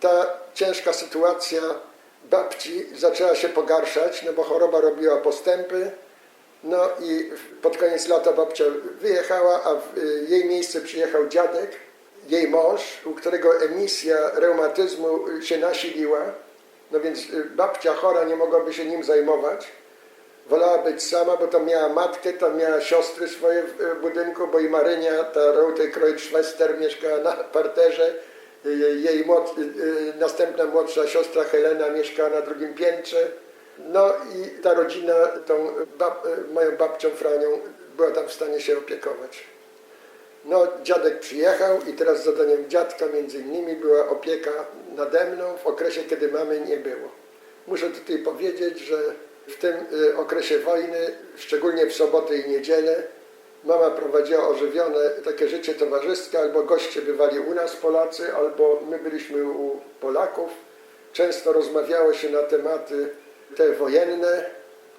ta ciężka sytuacja babci zaczęła się pogarszać, no bo choroba robiła postępy. No i pod koniec lata babcia wyjechała, a w y, jej miejsce przyjechał dziadek, jej mąż, u którego emisja reumatyzmu y, się nasiliła. No więc y, babcia chora nie mogłaby się nim zajmować. Wolała być sama, bo tam miała matkę, tam miała siostry swoje w budynku, bo i Marynia, ta Rote Kreuzschwester mieszkała na parterze. Y, Jej młod, y, y, następna młodsza siostra Helena mieszkała na drugim piętrze. No i ta rodzina tą bab, moją babcią Franią była tam w stanie się opiekować. No, dziadek przyjechał i teraz zadaniem dziadka między innymi była opieka nade mną w okresie, kiedy mamy nie było. Muszę tutaj powiedzieć, że w tym okresie wojny, szczególnie w soboty i niedzielę, mama prowadziła ożywione takie życie towarzyskie, albo goście bywali u nas Polacy, albo my byliśmy u Polaków. Często rozmawiało się na tematy te wojenne,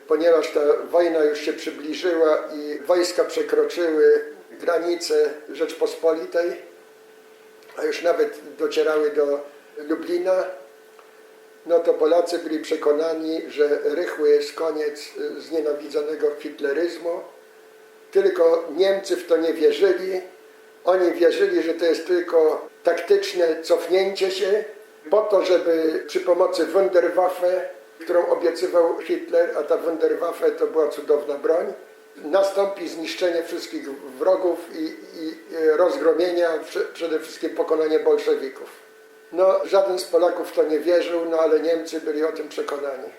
ponieważ ta wojna już się przybliżyła i wojska przekroczyły granice Rzeczpospolitej, a już nawet docierały do Lublina, no to Polacy byli przekonani, że rychły jest koniec znienawidzonego hitleryzmu. Tylko Niemcy w to nie wierzyli. Oni wierzyli, że to jest tylko taktyczne cofnięcie się po to, żeby przy pomocy Wunderwaffe, którą obiecywał Hitler, a ta Wunderwaffe to była cudowna broń, nastąpi zniszczenie wszystkich wrogów i, i rozgromienia, prze- przede wszystkim pokonanie bolszewików. No, żaden z Polaków w to nie wierzył, no ale Niemcy byli o tym przekonani.